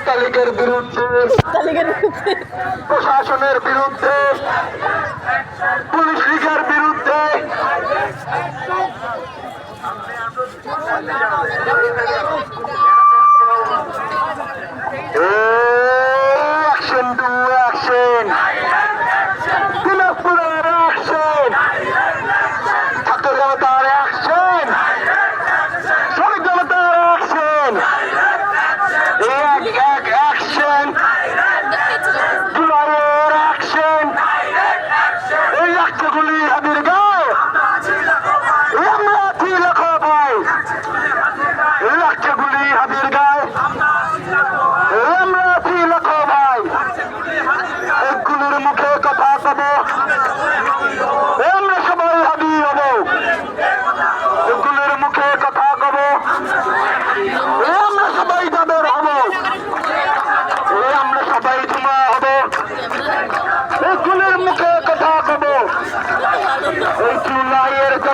ছাত্রলীগের বিরুদ্ধে প্রশাসনের বিরুদ্ধে পুলিশ লীগের বিরুদ্ধে।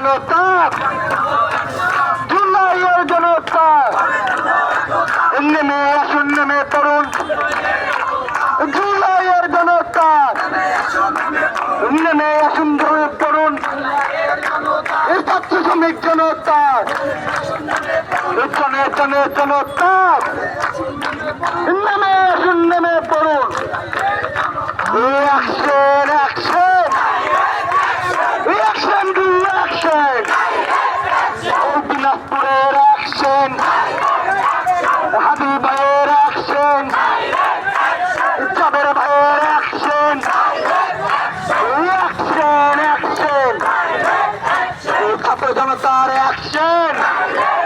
জনতা জুলাইয়ের জনতা এমনি মেয়ে আসুন নেমে তরুণ। জুলাইয়ের জনতা এমনি মেয়ে আসুন তরুণ। এই ছাত্র শ্রমিক জনতা জনতা ছাত্র অ্যাকশন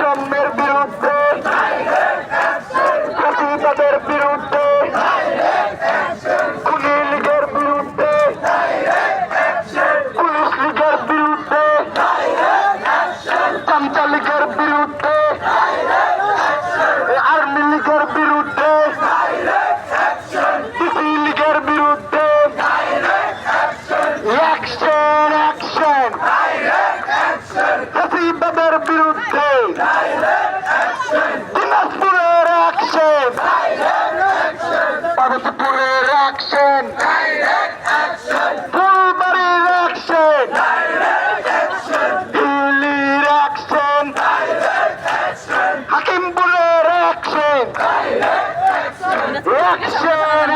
বৈষম্যের বিরুদ্ধে। প্রতিবাদের বিরুদ্ধে। কুলি লীগের বিরুদ্ধে। পুলিশ লীগের বিরুদ্ধে। চামচা লীগের বিরুদ্ধে। আর্মি লীগের বিরুদ্ধে। ডিসি লীগের বিরুদ্ধে। অ্যাকশন অ্যাকশন প্রতিবাদের বিরুদ্ধে। জগৎপুরের অ্যাকশন ফুলবাড়ির অ্যাকশন দিল্লির অ্যাকশন হাকিমপুরের অ্যাকশন অ্যাকশন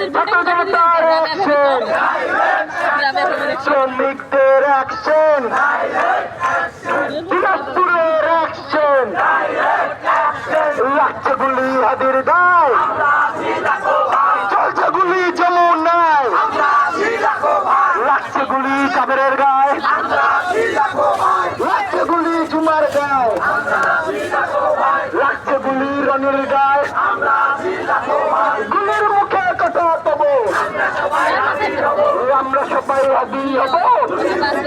অ্যাকশন শ্রমিকদের অ্যাকশন দিনাজপুরের অ্যাকশন লাগছে গুলি হাদির গায় চলছে গুলি যমুনায় লাগছে গুলি কাবেরের গায়ে। লাগছে গুলি ঝুমার গায়ে। লাগছে গুলি রনির গায়ে। Deus, Deus, Deus,